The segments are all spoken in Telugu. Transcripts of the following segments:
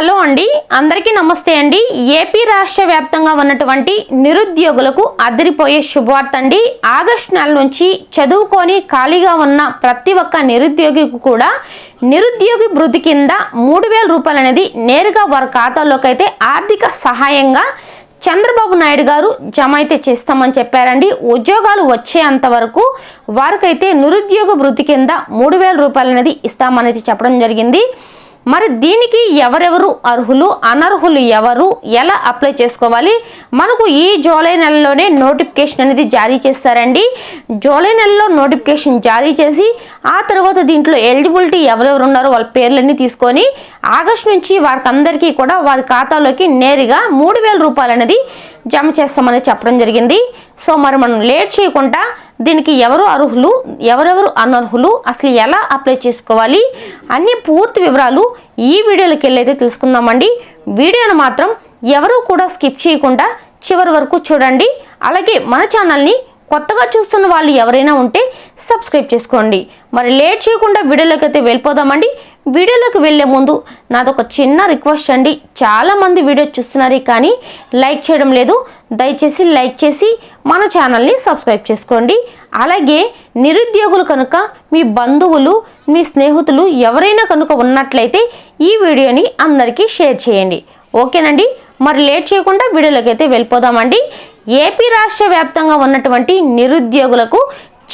హలో అండి అందరికీ నమస్తే అండి. ఏపీ రాష్ట్ర వ్యాప్తంగా ఉన్నటువంటి నిరుద్యోగులకు అదిరిపోయే శుభవార్త అండి. ఆగస్టు నెల నుంచి చదువుకొని ఖాళీగా ఉన్న ప్రతి ఒక్క నిరుద్యోగికి కూడా నిరుద్యోగి వృద్ధి కింద మూడు వేల రూపాయలు అనేది నేరుగా వారి ఖాతాలోకి అయితే ఆర్థిక సహాయంగా చంద్రబాబు నాయుడు గారు జమ అయితే చేస్తామని చెప్పారండి. ఉద్యోగాలు వచ్చేంత వరకు వారికైతే నిరుద్యోగ వృద్ధి కింద మూడు వేల రూపాయలు అనేది ఇస్తామనేది చెప్పడం జరిగింది. మరి దీనికి ఎవరెవరు అర్హులు అనర్హులు ఎవరు ఎలా అప్లై చేసుకోవాలి? మనకు ఈ జూలై నెలలోనే నోటిఫికేషన్ అనేది జారీ చేస్తారండి. జూలై నెలలో నోటిఫికేషన్ జారీ చేసి ఆ తర్వాత దీంట్లో ఎలిజిబిలిటీ ఎవరెవరు ఉన్నారో వాళ్ళ పేర్లన్నీ తీసుకొని ఆగస్టు నుంచి వారికి అందరికీ కూడా వారి ఖాతాలోకి నేరుగా మూడు వేల రూపాయలు అనేది జమ చేస్తామని చెప్పడం జరిగింది. సో మరి మనం లేట్ చేయకుండా దీనికి ఎవరు అర్హులు ఎవరెవరు అనర్హులు అసలు ఎలా అప్లై చేసుకోవాలి అన్ని పూర్తి వివరాలు ఈ వీడియోలోకి వెళ్ళైతే తెలుసుకుందామండి. వీడియోను మాత్రం ఎవరు కూడా స్కిప్ చేయకుండా చివరి వరకు చూడండి. అలాగే మన ఛానల్ని కొత్తగా చూస్తున్న వాళ్ళు ఎవరైనా ఉంటే సబ్స్క్రైబ్ చేసుకోండి. మరి లేట్ చేయకుండా వీడియోలోకి అయితే వెళ్ళిపోదామండి. వీడియోలోకి వెళ్ళే ముందు నాదొక చిన్న రిక్వెస్ట్ అండి. చాలామంది వీడియో చూస్తున్నారు కానీ లైక్ చేయడం లేదు. దయచేసి లైక్ చేసి మన ఛానల్ని సబ్స్క్రైబ్ చేసుకోండి. అలాగే నిరుద్యోగులు కనుక మీ బంధువులు మీ స్నేహితులు ఎవరైనా కనుక ఉన్నట్లయితే ఈ వీడియోని అందరికీ షేర్ చేయండి. ఓకేనండి? మరి లేట్ చేయకుండా వీడియోలోకి అయితే వెళ్ళిపోదామండి. ఏపీ రాష్ట్ర వ్యాప్తంగా ఉన్నటువంటి నిరుద్యోగులకు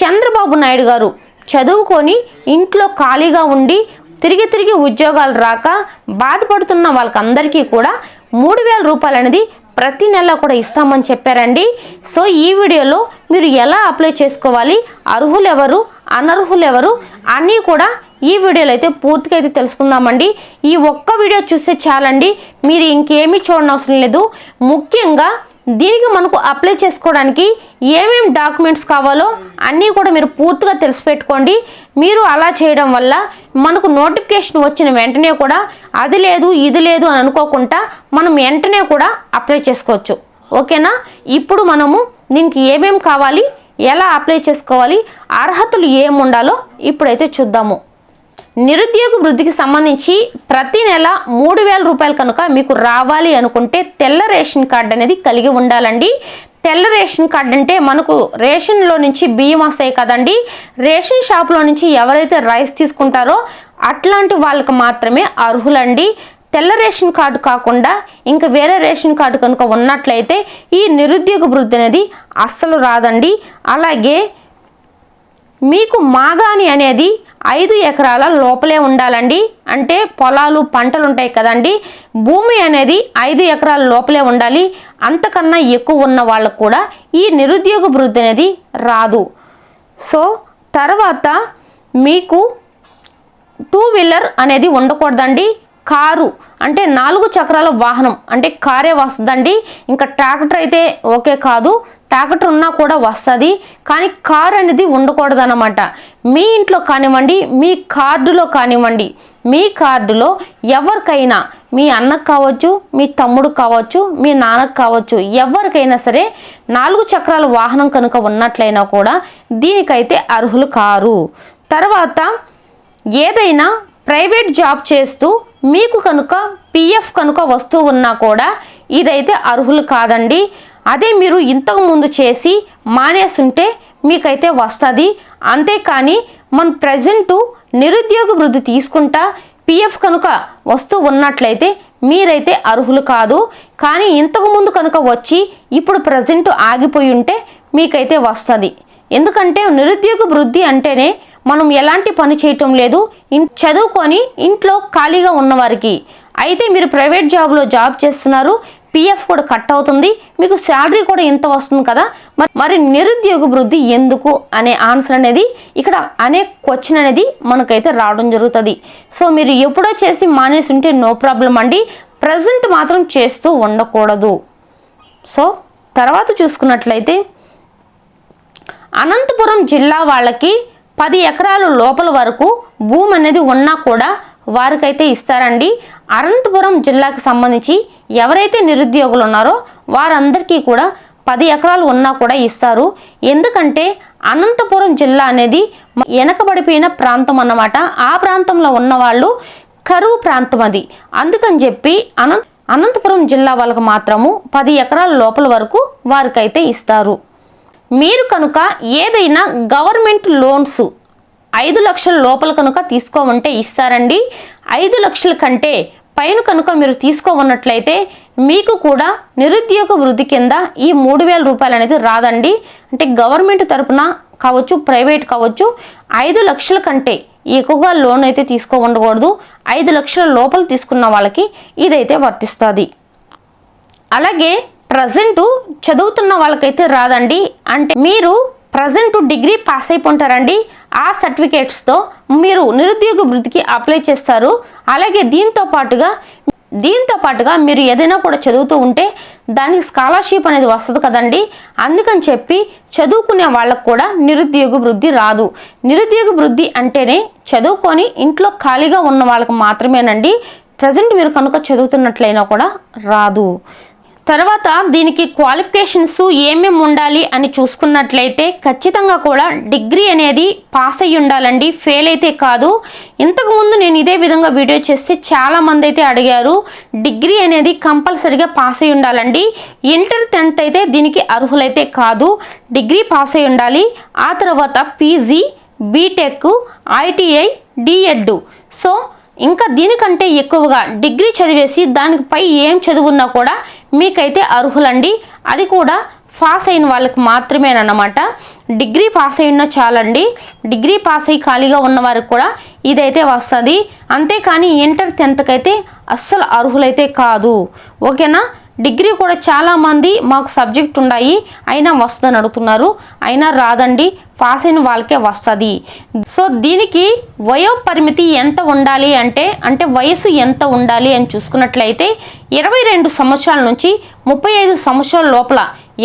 చంద్రబాబు నాయుడు గారు చదువుకొని ఇంట్లో ఖాళీగా ఉండి తిరిగి తిరిగి ఉద్యోగాలు రాక బాధపడుతున్న వాళ్ళకందరికీ కూడా మూడు వేల రూపాయలు అనేది ప్రతి నెల కూడా ఇస్తామని చెప్పారండి. సో ఈ వీడియోలో మీరు ఎలా అప్లై చేసుకోవాలి? అర్హులు ఎవరు అనర్హులు ఎవరు అన్నీ కూడా ఈ వీడియోలో అయితే పూర్తిగా అయితే తెలుసుకుందామండి. ఈ ఒక్క వీడియో చూస్తే చాలండి. మీరు ఇంకేమీ చూడనవసరం లేదు. ముఖ్యంగా దీనికి మనకు అప్లై చేసుకోవడానికి ఏమేమి డాక్యుమెంట్స్ కావాలో అన్నీ కూడా మీరు పూర్తిగా తెలిసి పెట్టుకోండి మీరు అలా చేయడం వల్ల మనకు నోటిఫికేషన్ వచ్చిన వెంటనే కూడా అది లేదు ఇది లేదు అని అనుకోకుండా మనం వెంటనే కూడా అప్లై చేసుకోవచ్చు. ఓకేనా ఇప్పుడు మనము దీనికి ఏమేమి కావాలి ఎలా అప్లై చేసుకోవాలి అర్హతలు ఏముండాలో ఇప్పుడైతే చూద్దాము. నిరుద్యోగ వృద్ధికి సంబంధించి ప్రతి నెల మూడు వేల రూపాయలు కనుక మీకు రావాలి అనుకుంటే తెల్ల రేషన్ కార్డు అనేది కలిగి ఉండాలండి. తెల్ల రేషన్ కార్డు అంటే మనకు రేషన్లో నుంచి బియ్యం వస్తాయి కదండి. రేషన్ షాప్లో నుంచి ఎవరైతే రైస్ తీసుకుంటారో అట్లాంటి వాళ్ళకి మాత్రమే అర్హులండి. తెల్ల రేషన్ కార్డు కాకుండా ఇంకా వేరే రేషన్ కార్డు కనుక ఉన్నట్లయితే ఈ నిరుద్యోగ వృద్ధి అనేది అస్సలు రాదండి. అలాగే మీకు మాగాని అనేది ఐదు ఎకరాల లోపలే ఉండాలండి. అంటే పొలాలు పంటలు ఉంటాయి కదండి. భూమి అనేది ఐదు ఎకరాల లోపలే ఉండాలి. అంతకన్నా ఎక్కువ ఉన్న వాళ్ళకు కూడా ఈ నిరుద్యోగ వృద్ధి అనేది రాదు. సో తర్వాత మీకు టూ వీలర్ అనేది ఉండకూడదండి. కారు అంటే నాలుగు చక్రాల వాహనం అంటే కారే వస్తుందండి. ఇంకా ట్రాక్టర్ అయితే ఓకే కాదు. ట్రాక్టర్ ఉన్నా కూడా వస్తుంది కానీ కార్ అనేది ఉండకూడదు అనమాట మీ ఇంట్లో కానివ్వండి మీ కార్డులో కానివ్వండి మీ కార్డులో ఎవరికైనా మీ అన్నకు కావచ్చు మీ తమ్ముడు కావచ్చు మీ నాన్నకు కావచ్చు ఎవరికైనా సరే నాలుగు చక్రాల వాహనం కనుక ఉన్నట్లయినా కూడా దీనికైతే అర్హులు కారు. తర్వాత ఏదైనా ప్రైవేట్ జాబ్ చేస్తూ మీకు కనుక పిఎఫ్ కనుక వస్తూ ఉన్నా కూడా ఇదైతే అర్హులు కాదండి. అదే మీరు ఇంతకు ముందు చేసి మానేస్తుంటే మీకైతే వస్తుంది. అంతేకాని మన ప్రజెంట్ నిరుద్యోగ వృద్ధి తీసుకుంటా పిఎఫ్ కనుక వస్తూ ఉన్నట్లయితే మీరైతే అర్హులు కాదు. కానీ ఇంతకు ముందు కనుక వచ్చి ఇప్పుడు ప్రజెంట్ ఆగిపోయి ఉంటే మీకైతే వస్తుంది. ఎందుకంటే నిరుద్యోగ వృద్ధి అంటేనే మనం ఎలాంటి పని చేయటం లేదు. చదువుకొని ఇంట్లో ఖాళీగా ఉన్నవారికి. అయితే మీరు ప్రైవేట్ జాబ్లో జాబ్ చేస్తున్నారు. పిఎఫ్ కూడా కట్ అవుతుంది. మీకు శాలరీ కూడా ఇంత వస్తుంది కదా? మరి నిరుద్యోగ వృద్ధి ఎందుకు అనే ఆన్సర్ అనేది ఇక్కడ అనే క్వశ్చన్ అనేది మనకైతే రావడం జరుగుతుంది. సో మీరు ఎప్పుడో చేసి మానేసి ఉంటే నో ప్రాబ్లం అండి. ప్రజెంట్ మాత్రం చేస్తూ ఉండకూడదు. సో తర్వాత చూసుకున్నట్లయితే అనంతపురం జిల్లా వాళ్ళకి పది ఎకరాలు లోపల వరకు భూమి అనేది ఉన్నా కూడా వారికైతే ఇస్తారండి. అనంతపురం జిల్లాకి సంబంధించి ఎవరైతే నిరుద్యోగులు ఉన్నారో వారందరికీ కూడా పది ఎకరాలు ఉన్నా కూడా ఇస్తారు. ఎందుకంటే అనంతపురం జిల్లా అనేది వెనకబడిపోయిన ప్రాంతం అన్నమాట. ఆ ప్రాంతంలో ఉన్న వాళ్ళు కరువు ప్రాంతం అది. అందుకని చెప్పి అనంత అనంతపురం జిల్లా వాళ్ళకు మాత్రము పది ఎకరాల లోపల వరకు వారికైతే ఇస్తారు. మీరు కనుక ఏదైనా గవర్నమెంట్ లోన్స్ ఐదు లక్షల లోపల కనుక తీసుకోమంటే ఇస్తారండి. ఐదు లక్షల కంటే పైన కనుక మీరు తీసుకోవన్నట్లయితే మీకు కూడా నిరుద్యోగ వృద్ధి కింద ఈ మూడు వేల రూపాయలు అనేది రాదండి. అంటే గవర్నమెంట్ తరపున కావచ్చు ప్రైవేట్ కావచ్చు ఐదు లక్షల కంటే ఎక్కువగా లోన్ అయితే తీసుకో ఉండకూడదు ఐదు లక్షల లోపల తీసుకున్న వాళ్ళకి ఇదైతే వర్తిస్తుంది. అలాగే ప్రజెంట్ చదువుతున్న వాళ్ళకైతే రాదండి. అంటే మీరు ప్రజెంట్ డిగ్రీ పాస్ అయిపోంటారండి. ఆ సర్టిఫికేట్స్తో మీరు నిరుద్యోగ వృత్తికి అప్లై చేస్తారు. అలాగే దీంతో పాటుగా దీంతో పాటుగా మీరు ఏదైనా కూడా చదువుతూ ఉంటే దానికి స్కాలర్షిప్ అనేది వస్తుంది కదండి. అందుకని చెప్పి చదువుకునే వాళ్ళకు కూడా నిరుద్యోగ వృద్ధి రాదు. నిరుద్యోగ వృద్ధి అంటేనే చదువుకొని ఇంట్లో ఖాళీగా ఉన్న వాళ్ళకి మాత్రమేనండి. ప్రజెంట్ మీరు కనుక చదువుతున్నట్లయినా కూడా రాదు. తర్వాత దీనికి క్వాలిఫికేషన్స్ ఏమేమి ఉండాలి అని చూసుకున్నట్లయితే ఖచ్చితంగా కూడా డిగ్రీ అనేది పాస్ అయ్యి ఉండాలండి. ఫెయిల్ అయితే కాదు. ఇంతకుముందు నేను ఇదే విధంగా వీడియో చేస్తే చాలామంది అయితే అడిగారు డిగ్రీ అనేది కంపల్సరిగా పాస్ అయి ఉండాలండి. ఇంటర్ టెన్త్ అయితే దీనికి అర్హులైతే కాదు. డిగ్రీ పాస్ అయి ఉండాలి. ఆ తర్వాత PG BTech ITI DEd. So ఇంకా దీనికంటే ఎక్కువగా డిగ్రీ చదివేసి దానిపై ఏం చదువున్నా కూడా మీకైతే అర్హులండి. అది కూడా పాస్ అయిన వాళ్ళకి మాత్రమేనమాట డిగ్రీ పాస్ అయినా చాలండి. డిగ్రీ పాస్ అయ్యి ఖాళీగా ఉన్న వారికి కూడా ఇదైతే వస్తుంది. అంతేకాని ఇంటర్ టెన్త్కి అయితే అస్సలు అర్హులైతే కాదు. ఓకేనా? డిగ్రీ కూడా చాలామంది మాకు సబ్జెక్ట్ ఉన్నాయి అయినా వస్తుందని అడుగుతున్నారు. అయినా రాదండి పాస్ అయిన వాళ్ళకే వస్తుంది. సో దీనికి వయో పరిమితి ఎంత ఉండాలి అంటే అంటే వయసు ఎంత ఉండాలి అని చూసుకున్నట్లయితే ఇరవై రెండు సంవత్సరాల నుంచి ముప్పై ఐదు సంవత్సరాల లోపల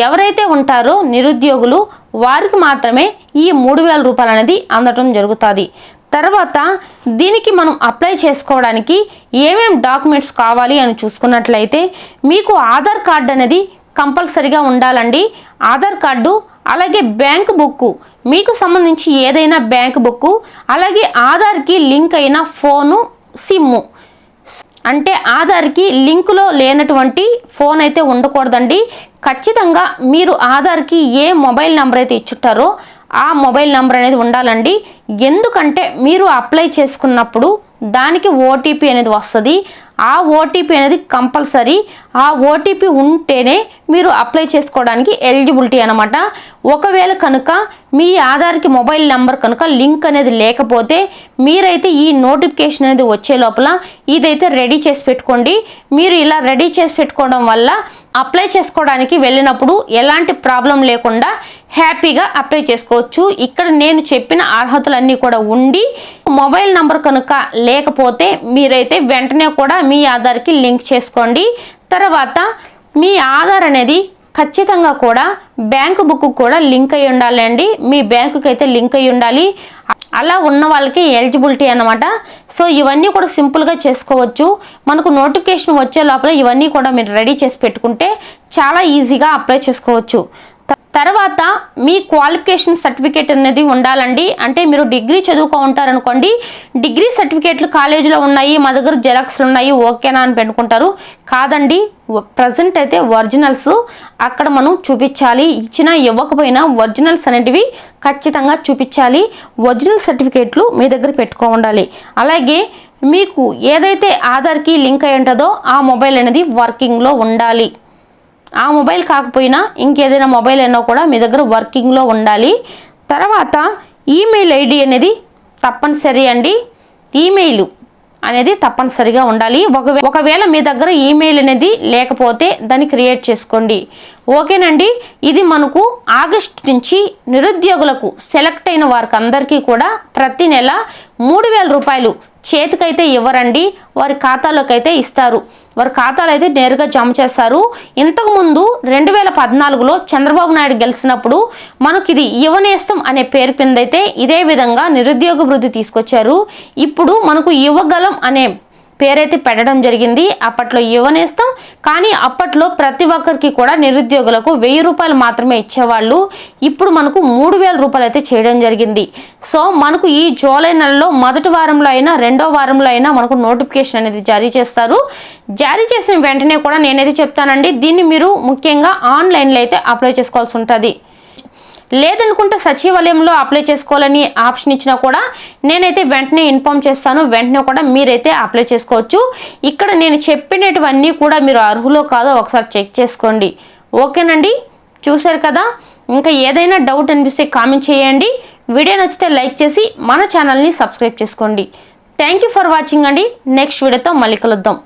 ఎవరైతే ఉంటారో నిరుద్యోగులు వారికి మాత్రమే ఈ మూడు వేల రూపాయలు అనేది అందటం జరుగుతుంది. తర్వాత దీనికి మనం అప్లై చేసుకోవడానికి ఏమేం డాక్యుమెంట్స్ కావాలి అని చూసుకున్నట్లయితే మీకు ఆధార్ కార్డు అనేది కంపల్సరిగా ఉండాలండి. ఆధార్ కార్డు అలాగే బ్యాంక్ బుక్ మీకు సంబంధించి ఏదైనా బ్యాంక్ బుక్ అలాగే ఆధార్కి లింక్ అయిన ఫోను సిమ్ము. అంటే ఆధార్కి లింకులో లేనటువంటి ఫోన్ అయితే ఉండకూడదండి. ఖచ్చితంగా మీరు ఆధార్కి ఏ మొబైల్ నెంబర్ అయితే ఇచ్చుంటారో ఆ మొబైల్ నెంబర్ అనేది ఉండాలండి. ఎందుకంటే మీరు అప్లై చేసుకున్నప్పుడు దానికి ఓటీపీ అనేది వస్తుంది. ఆ ఓటీపీ అనేది కంపల్సరీ. ఆ ఓటీపీ ఉంటేనే మీరు అప్లై చేసుకోవడానికి ఎలిజిబిలిటీ అనమాట ఒకవేళ కనుక మీ ఆధార్కి మొబైల్ నెంబర్ కనుక లింక్ అనేది లేకపోతే మీరైతే ఈ నోటిఫికేషన్ అనేది వచ్చే లోపల ఇదైతే రెడీ చేసి పెట్టుకోండి. మీరు ఇలా రెడీ చేసి పెట్టుకోవడం వల్ల అప్లై చేసుకోవడానికి వెళ్ళినప్పుడు ఎలాంటి ప్రాబ్లం లేకుండా హ్యాపీగా అప్లై చేసుకోవచ్చు. ఇక్కడ నేను చెప్పిన అర్హతలన్నీ కూడా ఉండి మొబైల్ నంబర్ కనుక లేకపోతే మీరైతే వెంటనే కూడా మీ ఆధార్కి లింక్ చేసుకోండి. తర్వాత మీ ఆధార్ అనేది ఖచ్చితంగా కూడా బ్యాంకు బుక్ కూడా లింక్ అయి ఉండాలి అండి మీ బ్యాంకుకి అయితే లింక్ అయి ఉండాలి అలా ఉన్న వాళ్ళకి ఎలిజిబిలిటీ అనమాట సో ఇవన్నీ కూడా సింపుల్గా చేసుకోవచ్చు. మనకు నోటిఫికేషన్ వచ్చే లోపల ఇవన్నీ కూడా మీరు రెడీ చేసి పెట్టుకుంటే చాలా ఈజీగా అప్లై చేసుకోవచ్చు. తర్వాత మీ క్వాలిఫికేషన్ సర్టిఫికేట్ అనేది ఉండాలండి. అంటే మీరు డిగ్రీ చదువుకో ఉంటారనుకోండి. డిగ్రీ సర్టిఫికేట్లు కాలేజీలో ఉన్నాయి మా దగ్గర జెరాక్స్లు ఉన్నాయి ఓకేనా అని పెట్టుకుంటారు. కాదండి ప్రజెంట్ అయితే ఒరిజినల్స్ అక్కడ మనం చూపించాలి. ఇచ్చినా ఇవ్వకపోయినా ఒరిజినల్స్ అనేటివి ఖచ్చితంగా చూపించాలి. ఒరిజినల్ సర్టిఫికేట్లు మీ దగ్గర పెట్టుకో ఉండాలి. అలాగే మీకు ఏదైతే ఆధార్కి లింక్ అయి ఉంటుందో ఆ మొబైల్ అనేది వర్కింగ్లో ఉండాలి. ఆ మొబైల్ కాకపోయినా ఇంకేదైనా మొబైల్ అయినా కూడా మీ దగ్గర వర్కింగ్లో ఉండాలి. తర్వాత ఈమెయిల్ ఐడి అనేది తప్పనిసరి అండి. ఈమెయిల్ అనేది తప్పనిసరిగా ఉండాలి. ఒకవే ఒకవేళ మీ దగ్గర ఈమెయిల్ అనేది లేకపోతే దాన్ని క్రియేట్ చేసుకోండి. ఓకేనండి? ఇది మనకు ఆగస్ట్ నుంచి నిరుద్యోగులకు సెలెక్ట్ అయిన వారికి అందరికీ కూడా ప్రతి నెల మూడు వేల రూపాయలు చేతికైతే ఇవ్వరండి. వారి ఖాతాలోకి అయితే ఇస్తారు. వారి ఖాతాలు అయితే నేరుగా జమ చేస్తారు. ఇంతకుముందు రెండు వేల పద్నాలుగులో చంద్రబాబు నాయుడు గెలిచినప్పుడు మనకి ఇది యువనేస్తం అనే పేరు కిందైతే ఇదే విధంగా నిరుద్యోగ వృద్ధి తీసుకొచ్చారు. ఇప్పుడు మనకు యువగలం అనే పేరైతే పెట్టడం జరిగింది. అప్పట్లో యువనేస్తం. కానీ అప్పట్లో ప్రతి ఒక్కరికి కూడా నిరుద్యోగులకు వెయ్యి రూపాయలు మాత్రమే ఇచ్చేవాళ్ళు. ఇప్పుడు మనకు మూడు వేల రూపాయలు అయితే చేయడం జరిగింది. సో మనకు ఈ జూలై నెలలో మొదటి వారంలో అయినా రెండో వారంలో అయినా మనకు నోటిఫికేషన్ అనేది జారీ చేస్తారు. జారీ చేసిన వెంటనే కూడా నేనైతే చెప్తానండి దీన్ని మీరు ముఖ్యంగా ఆన్లైన్లో అయితే అప్లై చేసుకోవాల్సి ఉంటుంది. లేదనుకుంటే సచివాలయంలో అప్లై చేసుకోవాలని ఆప్షన్ ఇచ్చినా కూడా నేనైతే వెంటనే ఇన్ఫామ్ చేస్తాను. వెంటనే కూడా మీరైతే అప్లై చేసుకోవచ్చు. ఇక్కడ నేను చెప్పినటువన్నీ కూడా మీరు అర్హులో కాదో ఒకసారి చెక్ చేసుకోండి. ఓకేనండి? చూశారు కదా? ఇంకా ఏదైనా డౌట్ అనిపిస్తే కామెంట్ చేయండి. వీడియో నచ్చితే లైక్ చేసి మన ఛానల్ని సబ్స్క్రైబ్ చేసుకోండి. థ్యాంక్ యూ ఫర్ వాచింగ్ అండి. నెక్స్ట్ వీడియోతో మళ్ళీ కలుద్దాం.